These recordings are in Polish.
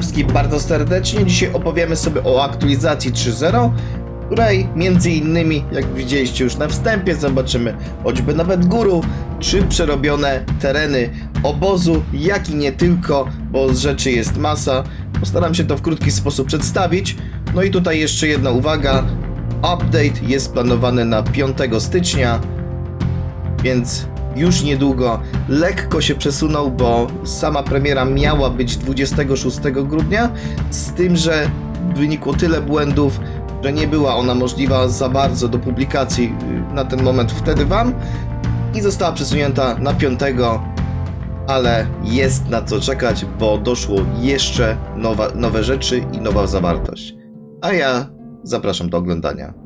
witam bardzo serdecznie. Dzisiaj opowiemy sobie o aktualizacji 3.0, której między innymi, jak widzieliście już na wstępie, zobaczymy choćby nawet góru, czy przerobione tereny obozu, jak i nie tylko, bo z rzeczy jest masa. Postaram się to w krótki sposób przedstawić. No i tutaj jeszcze jedna uwaga. Update jest planowany na 5 stycznia, więc już niedługo lekko się przesunął, bo sama premiera miała być 26 grudnia, z tym, że wynikło tyle błędów, że nie była ona możliwa za bardzo do publikacji na ten moment wtedy wam i została przesunięta na 5, ale jest na co czekać, bo doszło jeszcze nowa, nowe rzeczy i nowa zawartość. A ja zapraszam do oglądania.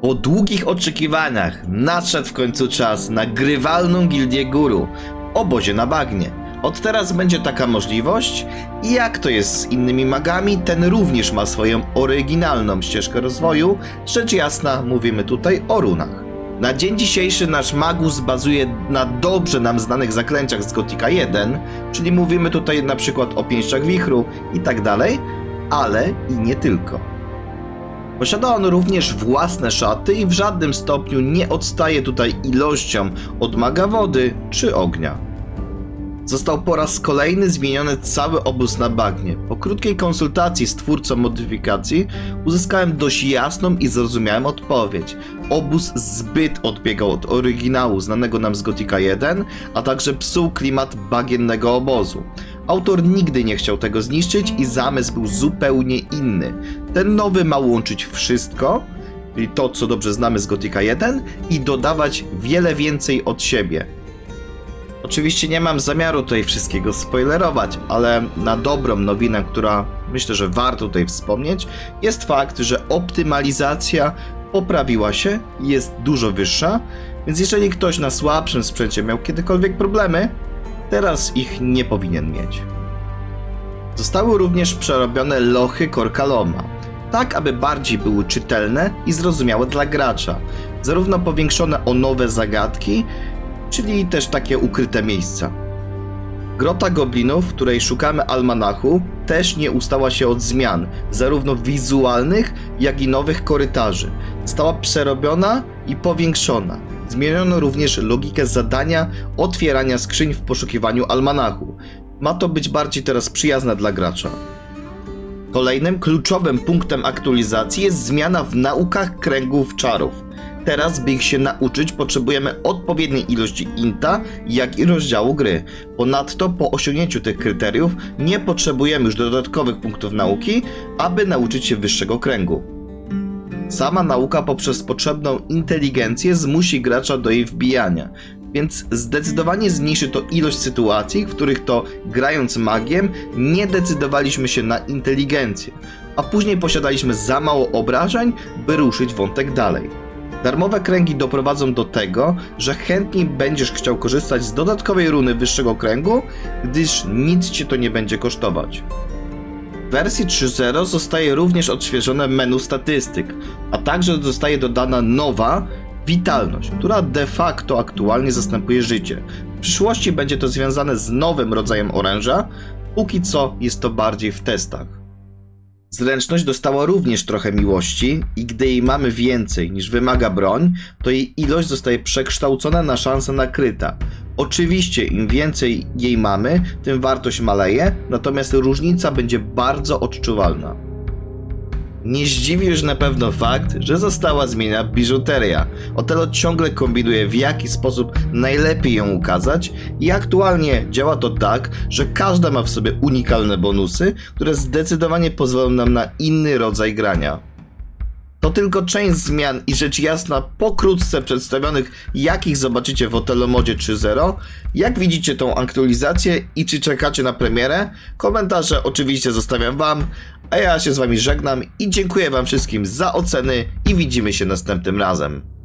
Po długich oczekiwaniach nadszedł w końcu czas na grywalną gildię guru w obozie na bagnie. Od teraz będzie taka możliwość i jak to jest z innymi magami, ten również ma swoją oryginalną ścieżkę rozwoju. Rzecz jasna, mówimy tutaj o runach. Na dzień dzisiejszy nasz magus bazuje na dobrze nam znanych zaklęciach z Gotika 1, czyli mówimy tutaj na przykład o pięściach wichru i tak dalej, ale i nie tylko. Posiada on również własne szaty i w żadnym stopniu nie odstaje tutaj ilością od maga wody czy ognia. Został po raz kolejny zmieniony cały obóz na bagnie. Po krótkiej konsultacji z twórcą modyfikacji uzyskałem dość jasną i zrozumiałą odpowiedź. Obóz zbyt odbiegał od oryginału znanego nam z Gotika 1, a także psuł klimat bagiennego obozu. Autor nigdy nie chciał tego zniszczyć i zamysł był zupełnie inny. Ten nowy ma łączyć wszystko, czyli to co dobrze znamy z Gotika 1 i dodawać wiele więcej od siebie. Oczywiście nie mam zamiaru tutaj wszystkiego spoilerować, ale na dobrą nowinę, która myślę, że warto tutaj wspomnieć, jest fakt, że optymalizacja poprawiła się, jest dużo wyższa, więc jeżeli ktoś na słabszym sprzęcie miał kiedykolwiek problemy, teraz ich nie powinien mieć. Zostały również przerobione lochy Korkaloma, tak aby bardziej były czytelne i zrozumiałe dla gracza, zarówno powiększone o nowe zagadki, czyli też takie ukryte miejsca. Grota Goblinów, której szukamy almanachu, też nie ustała się od zmian, zarówno wizualnych, jak i nowych korytarzy. Została przerobiona i powiększona. Zmieniono również logikę zadania otwierania skrzyń w poszukiwaniu almanachu. Ma to być bardziej teraz przyjazne dla gracza. Kolejnym kluczowym punktem aktualizacji jest zmiana w naukach kręgów czarów. Teraz, by ich się nauczyć, potrzebujemy odpowiedniej ilości inta, jak i rozdziału gry. Ponadto, po osiągnięciu tych kryteriów, nie potrzebujemy już dodatkowych punktów nauki, aby nauczyć się wyższego kręgu. Sama nauka poprzez potrzebną inteligencję zmusi gracza do jej wbijania, więc zdecydowanie zmniejszy to ilość sytuacji, w których to grając magiem nie decydowaliśmy się na inteligencję, a później posiadaliśmy za mało obrażeń, by ruszyć wątek dalej. Darmowe kręgi doprowadzą do tego, że chętniej będziesz chciał korzystać z dodatkowej runy wyższego kręgu, gdyż nic cię to nie będzie kosztować. Wersji 3.0 zostaje również odświeżone menu statystyk, a także zostaje dodana nowa witalność, która de facto aktualnie zastępuje życie. W przyszłości będzie to związane z nowym rodzajem oręża, póki co jest to bardziej w testach. Zręczność dostała również trochę miłości i gdy jej mamy więcej niż wymaga broń, to jej ilość zostaje przekształcona na szansę nakryta. Oczywiście im więcej jej mamy, tym wartość maleje, natomiast różnica będzie bardzo odczuwalna. Nie zdziwi już na pewno fakt, że została zmieniona biżuteria. Otelo ciągle kombinuje w jaki sposób najlepiej ją ukazać i aktualnie działa to tak, że każda ma w sobie unikalne bonusy, które zdecydowanie pozwolą nam na inny rodzaj grania. To tylko część zmian i rzecz jasna pokrótce przedstawionych, jakich zobaczycie w Otelomodzie 3.0. Jak widzicie tą aktualizację i czy czekacie na premierę? Komentarze oczywiście zostawiam wam, a ja się z wami żegnam i dziękuję wam wszystkim za oceny i widzimy się następnym razem.